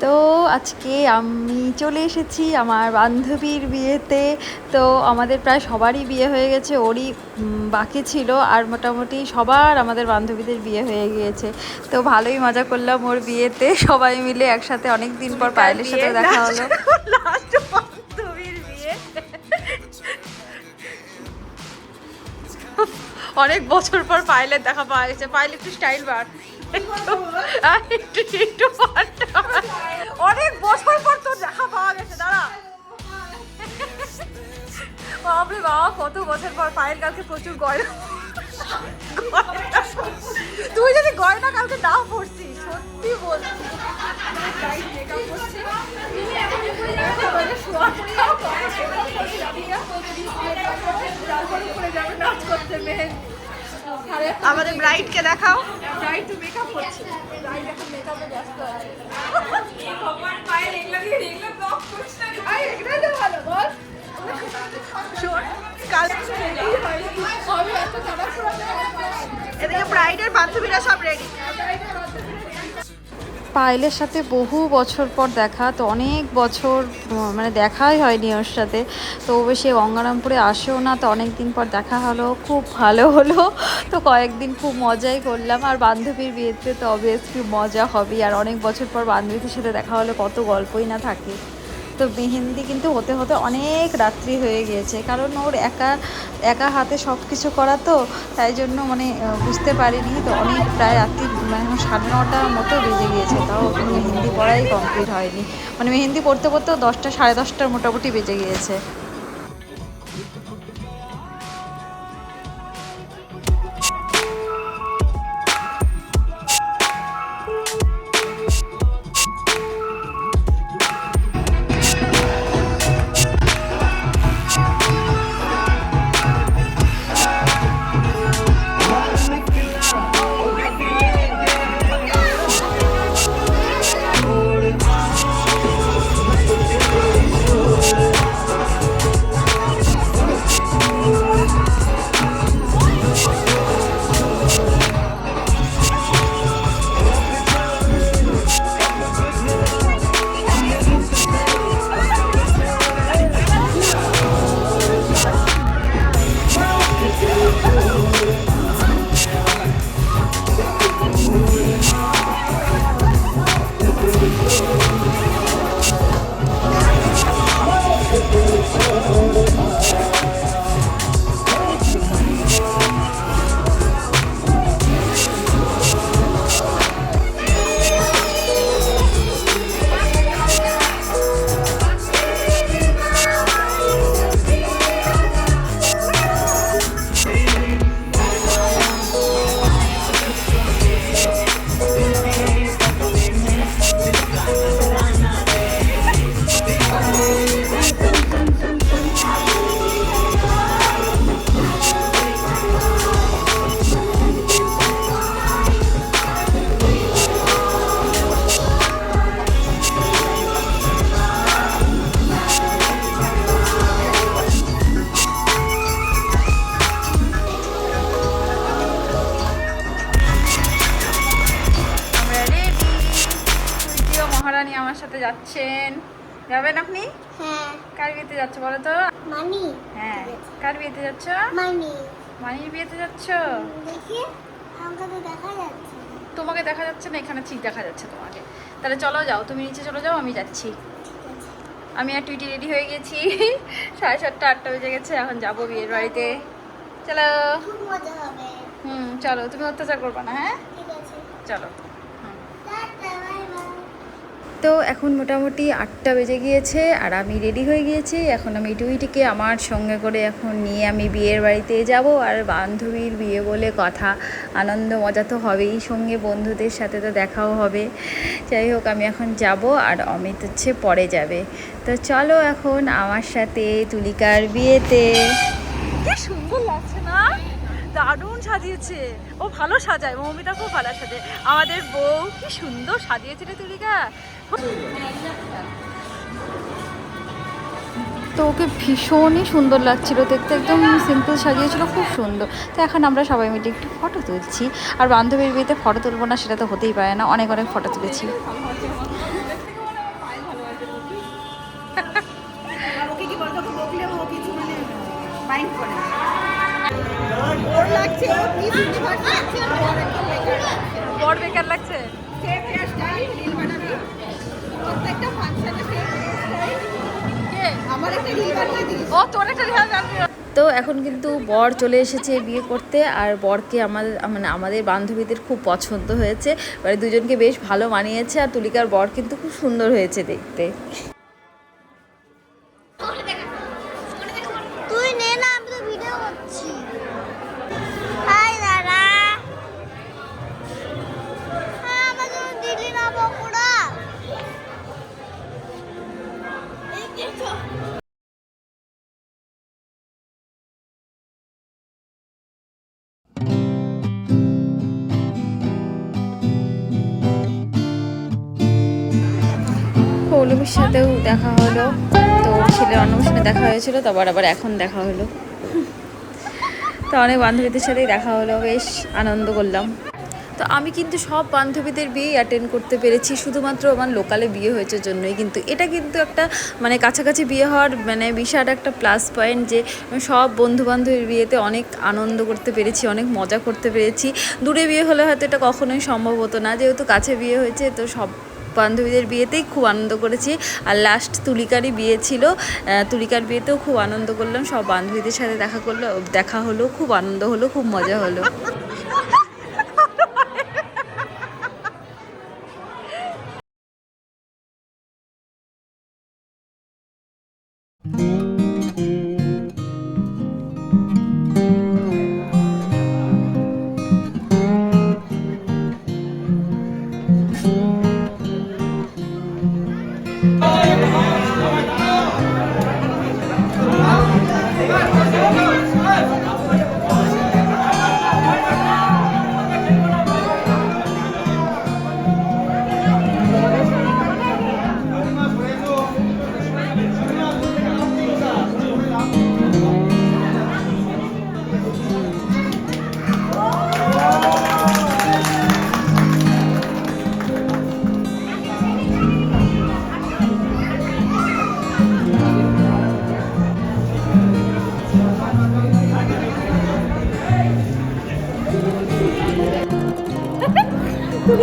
তো আজকে আমি চলে এসেছি আমার বান্ধবীর বিয়েতে। তো আমাদের প্রায় সবারই বিয়ে হয়ে গেছে ওরই বাকি ছিল আর মোটামুটি সবার আমাদের বান্ধবীদের বিয়ে হয়ে গিয়েছে। তো ভালোই মজা করলাম ওর বিয়েতে সবাই মিলে একসাথে অনেক দিন পর পায়েলের সাথে দেখা হলো। অনেক বছর পর পাইলের দেখা পাওয়া গেছে। পাইলে একটু স্টাইল বার। একটু অনেক বছর পর তোর দেখা পাওয়া গেছে, দাঁড়া। বাপরে বাবা কত বছর পর পায়েল কালকে প্রচুর গয়না। তুই যদি গয়না কালকে নাও পড়ছিস সত্যি বলছি। আমাদের ব্রাইডকে দেখাও। ব্রাইড তো মেকআপ করছে। ব্রাইড এখন মেকআপে ব্যস্ত আছে আই, এগুলোই তো ভালো, বল। এদিকে ব্রাইডের বান্ধবীরা সব রেডি পায়েলের সাথে বহু বছর পর দেখা, তো অনেক বছর মানে দেখাই হয়নি ওর সাথে। তো ও সে গঙ্গারামপুরে আসেও না, তো অনেক দিন পর দেখা হলো, খুব ভালো হলো। তো কয়েকদিন খুব মজাই করলাম। আর বান্ধবীর বিয়েতে তো অবভিয়াসলি মজা হবেই। আর অনেক বছর পর বান্ধবীদের সাথে দেখা হলে কত গল্পই না থাকে। তো মেহেন্দি কিন্তু হতে হতে অনেক রাত্রি হয়ে গিয়েছে। কারণ ওর একা একা হাতে সব কিছু করা তো, তাই জন্য মানে বুঝতে পারিনি। তো অনেক প্রায় রাত্রি এখন সাড়ে নটার মতো বেজে গিয়েছে, তাও মেহেন্দি পড়াই কমপ্লিট হয়নি। মানে মেহেন্দি পড়তে পড়তেও দশটা, সাড়ে দশটার মোটামুটি বেজে গিয়েছে। মহারানী আমার সাথে যাচ্ছেন। যাবেন আপনি? হ্যাঁ। কার বিয়েতে যাচ্ছ বলো তো? মানি হ্যাঁ। কার বিয়েতে যাচ্ছ? মানি মানির বিয়েতে যাচ্ছ? দেখি আমাকে তো দেখা যাচ্ছে তোমাকে দেখা যাচ্ছে না এখানে ঠিক দেখা যাচ্ছে তোমাকে। তাহলে চলো যাও তুমি নিচে চলে যাও আমি যাচ্ছি। আমি আর টুইটি রেডি হয়ে গেছি। সাড়ে সাতটা আটটা বেজে গেছে এখন যাব বিয়ের বাড়িতে। চলো। হুম চলো তুমি অত্যাচার করবে না হ্যাঁ? চলো। তো এখন মোটামুটি আটটা বেজে গিয়েছে আর আমি রেডি হয়ে গিয়েছি। এখন আমি টুইটিকে আমার সঙ্গে করে এখন নিয়ে আমি বিয়ের বাড়িতে যাব আর বান্ধবীর বিয়ে বলে কথা। আনন্দ মজা তো হবেই, সঙ্গে বন্ধুদের সাথে তো দেখাও হবে। যাই হোক, আমি এখন যাব আর অমিত হচ্ছে পরে যাবে। তো চলো এখন আমার সাথে তুলিকার বিয়েতে। সুন্দর লাগছে না? দারুণ সাজিয়েছে। ও ভালো সাজায় মৌমিতা খুব ভালো সাজায়। আমাদের বউ কি সুন্দর সাজিয়েছে রে তুলিকা। তো ওকে ভীষণই সুন্দর লাগছিল দেখতে একদম সিম্পল সাজিয়েছিল খুব সুন্দর। তো এখন আমরা সবাই মিলে একটু ফটো তুলছি। আর বান্ধবীর বিয়েতে ফটো তুলবো না সেটা তো হতেই পারে না অনেক অনেক ফটো তুলেছি। লাগছে? প্রত্যেকটা ফাংশনে আমার একটা রিল বানিয়ে দিস ও তোর একটা রেহাজ তো এখন কিন্তু বর চলে এসেছে বিয়ে করতে আর বরকে আমাদের মানে আমাদের বান্ধবীদের খুব পছন্দ হয়েছে। মানে দুজনকে বেশ ভালো মানিয়েছে আর তুলিকার বর কিন্তু খুব সুন্দর হয়েছে দেখতে। পৌলমীর সাথেও দেখা হলো। তো ওর ছেলের অন্নপ্রাশনে দেখা হয়েছিল তারপর আবার এখন দেখা হলো। তো অনেক বান্ধবীদের সাথেই দেখা হলো, বেশ আনন্দ করলাম। তো আমি কিন্তু সব বান্ধবীদের বিয়ে অ্যাটেন্ড করতে পেরেছি, শুধুমাত্র আমার লোকালে বিয়ে হয়েছে জন্যই কিন্তু। এটা কিন্তু একটা মানে কাছাকাছি বিয়ে হওয়ার মানে বিশাল একটা প্লাস পয়েন্ট যে আমি সব বন্ধু বান্ধবীর বিয়েতে অনেক আনন্দ করতে পেরেছি, অনেক মজা করতে পেরেছি। দূরে বিয়ে হলে হয়তো এটা কখনোই সম্ভব হতো না, যেহেতু কাছে বিয়ে হয়েছে, তো সব বান্ধবীদের বিয়েতেই খুব আনন্দ করেছি। আর লাস্ট তুলিকারই বিয়ে ছিল। তুলিকার বিয়েতেও খুব আনন্দ করলাম। সব বান্ধবীদের সাথে দেখা করল, দেখা হলো, খুব আনন্দ হলো, খুব মজা হলো।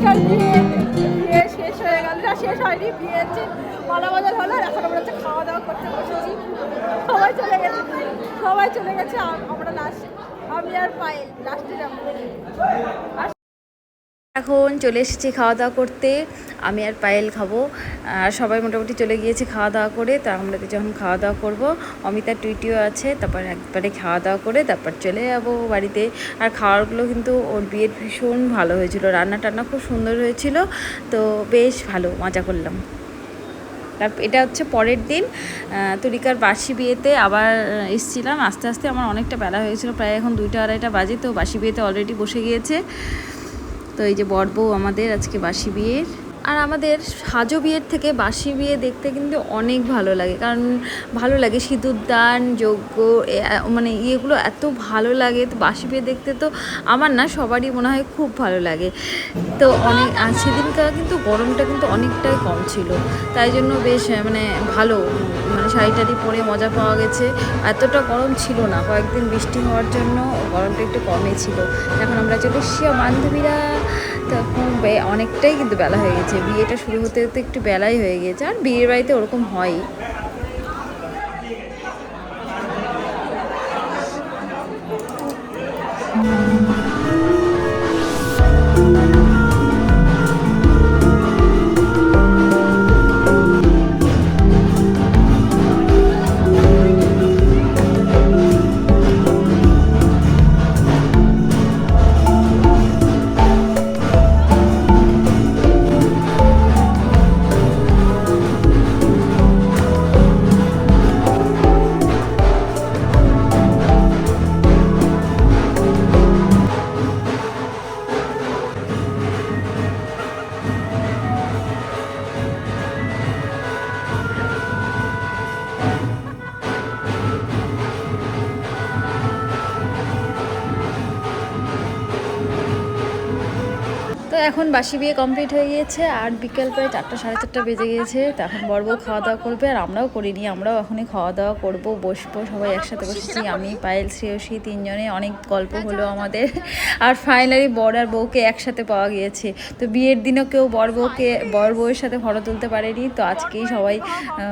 তুলিকার নিয়ে বিয়ে শেষ হয়ে গেল না শেষ হয়নি বিয়ে হচ্ছে মালা বাজার হলো, আর এখন আমরা হচ্ছে খাওয়া দাওয়া করতে বসেছি সবাই চলে গেছে, সবাই চলে গেছে আমরা লাস্ট আমি আর পাই লাস্টে যাব। এখন চলে এসেছি খাওয়া দাওয়া করতে। আমি আর পায়েল খাব। আর সবাই মোটামুটি চলে গিয়েছে খাওয়া দাওয়া করে। তা আমরা যখন খাওয়া দাওয়া করব। অমিতার টুইটিও আছে। তারপর একবারে খাওয়া দাওয়া করে তারপর চলে যাব বাড়িতে। আর খাওয়ারগুলো কিন্তু ওর বিয়ের ভীষণ ভালো হয়েছিল। রান্না টান্না খুব সুন্দর হয়েছিল। তো বেশ ভালো, মজা করলাম। তার এটা হচ্ছে পরের দিন। তুলিকার বাসি বিয়েতে আবার এসছিলাম। আস্তে আস্তে আমার অনেকটা বেলা হয়েছিল। প্রায় এখন দুইটা আড়াইটা বাজে। তো বাসি বিয়েতে অলরেডি বসে গিয়েছে। তো এই যে বর বউ আমাদের আজকে বাসি বিয়ের। আর আমাদের সাজো বিয়ের থেকে বাসি বিয়ে দেখতে কিন্তু অনেক ভালো লাগে। কারণ ভালো লাগে সিঁদুরদান যজ্ঞ মানে ইয়েগুলো এত ভালো লাগে। তো বাসি বিয়ে দেখতে তো আমার না সবারই মনে হয় খুব ভালো লাগে। তো অনেক, আর সেদিনকার কিন্তু গরমটা কিন্তু অনেকটাই কম ছিল। তাই জন্য বেশ মানে ভালো মানে শাড়ি টাড়ি পরে মজা পাওয়া গেছে। এতটা গরম ছিল না। কয়েকদিন বৃষ্টি হওয়ার জন্য গরমটা একটু কমই ছিল। এখন আমরা চলে এসেছি বান্ধবীরা। তখন অনেকটাই কিন্তু বেলা হয়ে গেছে। বিয়েটা শুরু হতে হতে একটু বেলাই হয়ে গেছে। আর বিয়ের বাড়িতে ওরকম হয় এখন বাসি বিয়ে কমপ্লিট হয়ে গিয়েছে আর বিকেল প্রায় চারটা, সাড়ে চারটা বেজে গিয়েছে। তো এখন বড় বউ খাওয়া দাওয়া করবে আর আমরাও করিনি, আমরাও এখনই খাওয়া দাওয়া করব, বসবো, সবাই একসাথে বসেছি, আমি, পায়েল, শ্রেয়সী তিনজনে, অনেক গল্প হলো আমাদের। আর ফাইনালি বর আর বউকে একসাথে পাওয়া গিয়েছে। তো বিয়ের দিনও কেউ বর বউকে, বর বউয়ের সাথে ফটো তুলতে পারেনি, তো আজকেই সবাই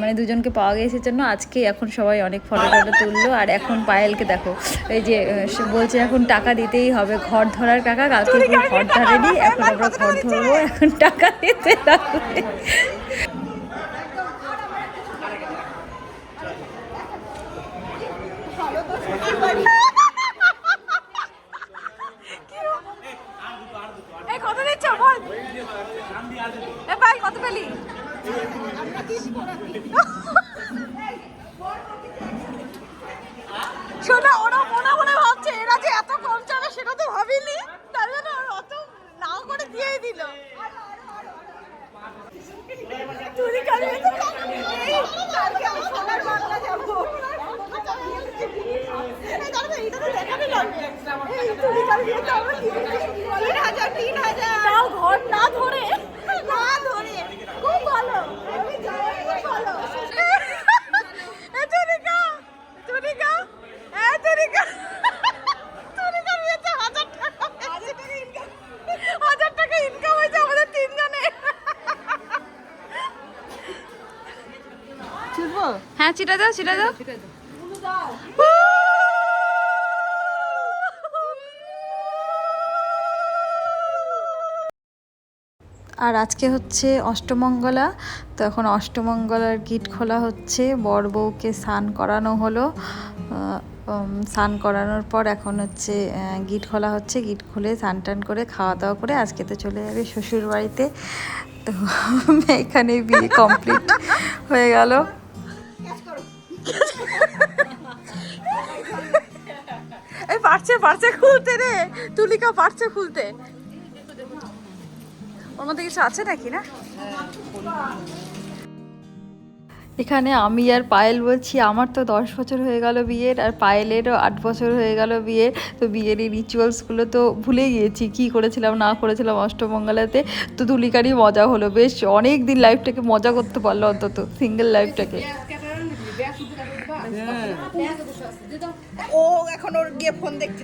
মানে দুজনকে পাওয়া গিয়েছে জন্য আজকে এখন সবাই অনেক ফটো টটো তুললো। আর এখন পায়েলকে দেখো, এই যে বলছে এখন টাকা দিতেই হবে, ঘর ধরার টাকা, কালকে ঘর ধরেনি, এখন আমরা ঘর ধরবো এখন টাকা দিতে লাগবে ভাই কত পেলি শোনা ওরা মনে মনে ভাবছে এরা যে এত কম চাবে সেটা তো ভাবিনি তার জন্য ওরা অত নাও করে দিয়েই দিল চুরি কাটবে তো এই, কালকে আমি সোনার বাংলা যাব এই দাঁড়াও, এইটা তো দেখাতে লাগবে। এই চুরি কাটবে তো আমরা কি করছি? তিন হাজার, তিন হাজার। তাও ঘর না ধরে না ধরে খুব ভালো আমি যাই, খুব ভালো। এ চুরিকা, চুরিকা, এ চুরিকা। চুরিকার বিয়েতে হাজার টাকা পেয়েছে। হাজার টাকা ইনকাম হয়েছে আমাদের তিনজনের চিটা দাও চিটা দাও। আর আজকে হচ্ছে অষ্টমঙ্গলা, তো এখন অষ্টমঙ্গলার গিট খোলা হচ্ছে। বর বউকে স্নান করানো হলো। স্নান করানোর পর এখন হচ্ছে গিট খোলা হচ্ছে। গিট খুলে স্নান টান করে, খাওয়া দাওয়া করে আজকে তো চলে যাবে শ্বশুর বাড়িতে তো এখানে বিয়ে কমপ্লিট হয়ে গেল। এই পারছে পারছে খুলতে রে। তুলিকা পারছে খুলতে। ওর মধ্যে কিছু আছে নাকি না? এখানে আমি আর পায়েল বলছি আমার তো দশ বছর হয়ে গেল বিয়ের আর পায়েলেরও আট বছর হয়ে গেল বিয়ে। তো বিয়ের এই রিচুয়ালসগুলো তো ভুলে গিয়েছি কি করেছিলাম না করেছিলাম অষ্টমঙ্গলাতে। তো তুলিকারই মজা হলো। বেশ অনেক দিন লাইফটাকে মজা করতে পারল অন্তত সিঙ্গেল লাইফটাকে ও, এখন ওর গিয়ে ফোন দেখতে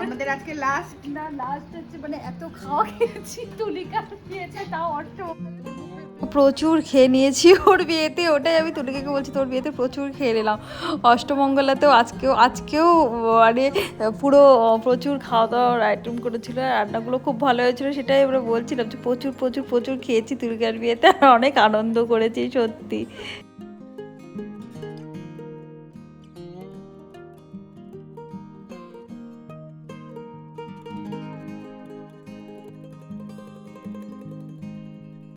আমাদের আজকে লাস্ট না লাস্ট হচ্ছে মানে এত খাওয়া খেয়েছি তুলিকা খেয়েছে তাও অষ্ট প্রচুর খেয়ে নিয়েছি ওর বিয়েতে, ওটাই আমি তুলিকাকে বলছি, তোর বিয়েতে প্রচুর খেয়ে নিলাম। অষ্টমঙ্গলাতেও আজকেও আজকেও মানে পুরো প্রচুর খাওয়া দাওয়ার আইটেম করেছিল রান্নাগুলো খুব ভালো হয়েছিল, সেটাই আমরা বলছিলাম যে প্রচুর প্রচুর প্রচুর খেয়েছি তুলিকার বিয়েতে, আর অনেক আনন্দ করেছি, সত্যি।